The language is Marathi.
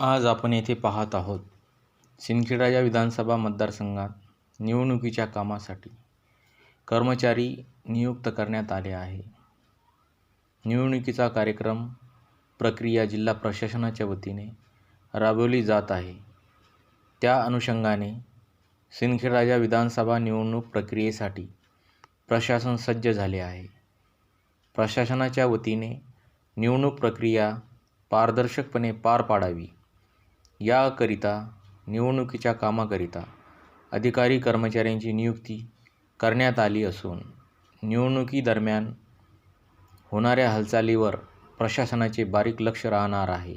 आज आपण येथे पाहत आहोत सिंदखेडा या विधानसभा मतदारसंघात निवडणुकीच्या कामासाठी. कर्मचारी नियुक्त करण्यात आले आहे. निवडणुकीचा कार्यक्रम प्रक्रिया जिल्हा प्रशासनाच्या वतीने राबवली जात आहे. त्या अनुषंगाने सिंदखेडा या विधानसभा निवडणूक प्रक्रियेसाठी प्रशासन सज्ज झाले आहे. प्रशासनाच्या वतीने निवडणूक प्रक्रिया पारदर्शकपणे पार पाडावी. याकरिता निवडणुकीच्या कामाकरिता अधिकारी कर्मचाऱ्यांची नियुक्ती करण्यात आली असून निवडणुकीदरम्यान होणाऱ्या हालचालीवर प्रशासनाचे बारीक लक्ष राहणार आहे.